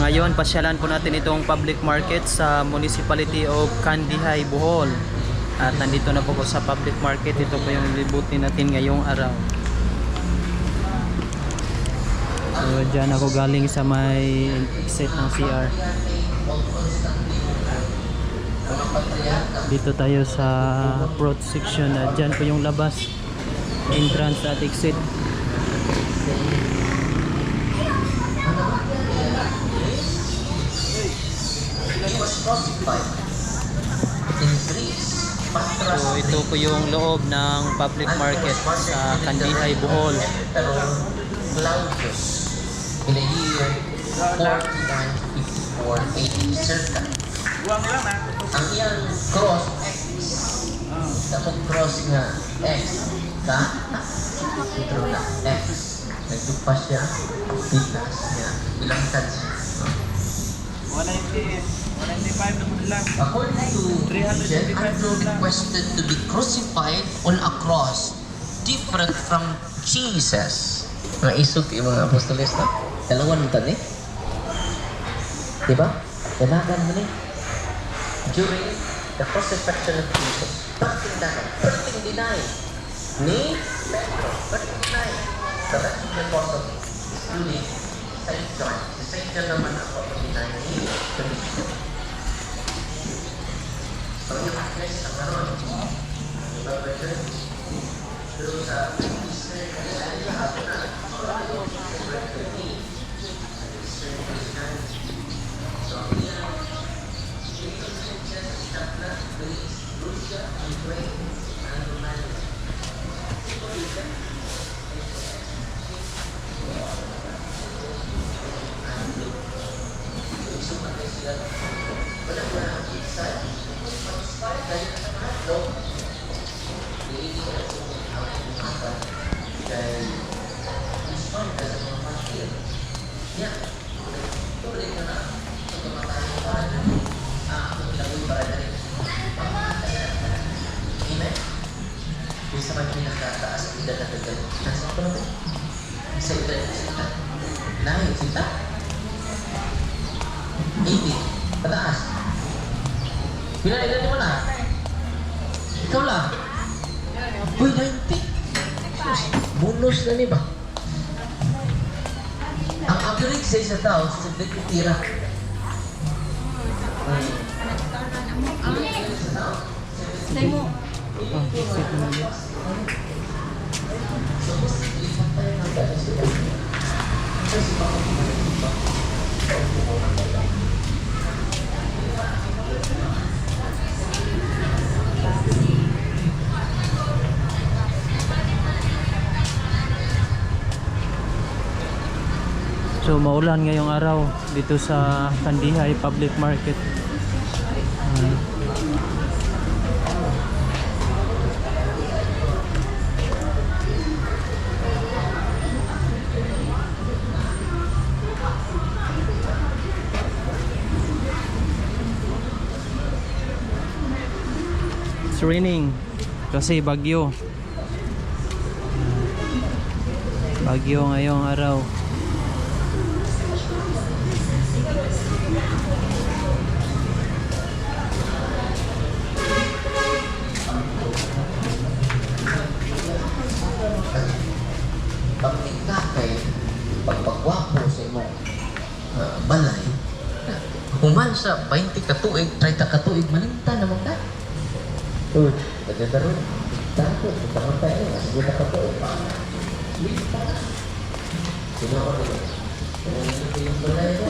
Ngayon, pasyalan po natin itong public market sa Municipality of Kandihay, Bohol. At nandito na po ko sa public market. Ito po yung libutin natin ngayong araw. So, dyan ako galing sa may exit ng CR. Dito tayo sa approach section. At dyan po yung labas. Entrance at exit. So ito po yung loob ng public market sa Kandihay, Bohol. Claudius in the year 4954 AD circa. Ang iyang cross X. Dapat cross nga X. Ka? Ito na X. Nagdupa siya. Pitas niya. Ilang tans. 198. 375 naman lang. According to Christian, Andrew requested to be crucified on a cross different from Jesus. Naisog yung mga apostolis na. Dalawa nung tani. Diba? Dalagan mo ni. During the crucifixion of Jesus, parting dahil, parting denial ni Pedro, parting denial. The rest of the apostles, including St. John. Si St. John naman ang pagkakinay ni Christian yung address ang naroon. Diba, brother? Pero sa Easter, kasi lahat na. So, yan. Dito sa Sanchez, stop na. Greece, Russia, Ukraine, and Romania. Wala na ang isa. Mag-start tayo sa mga vlog. Hindi ko na kung ang umaga. Dahil, install ka sa mga martir. Yan. Tuloy ka na. Sa tumatay para na. Ah, ako ilagoy para na rin. Amen? Yung sa mga pinakataas ang edad na tagal. Nasa ako natin. Sa edad na sita. Lahat sita. 80. Pataas. Pila edad mo na? Ikaw lang. Uy, 90. Sus, bonus na ni ba? Ang average sa isa tao, sa tira. So maulan ngayong araw dito sa Kandihay Public Market. Raining kasi bagyo. Bagyo ngayong araw. Pagtingka kay pagpagwapo sa imo uh, balay, human sa 20 katuig, 30 katuig, malinta naman ka. Uy, maganda rin. Tako, kita mo tayo, kasi kita na. Sino balay mo,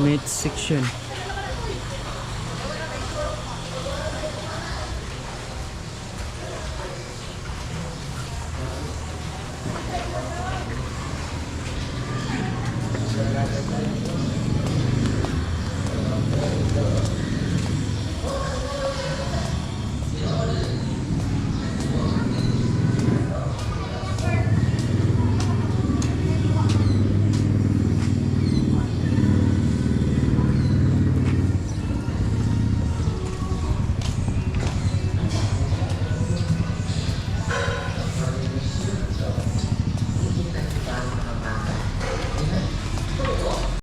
Meat section.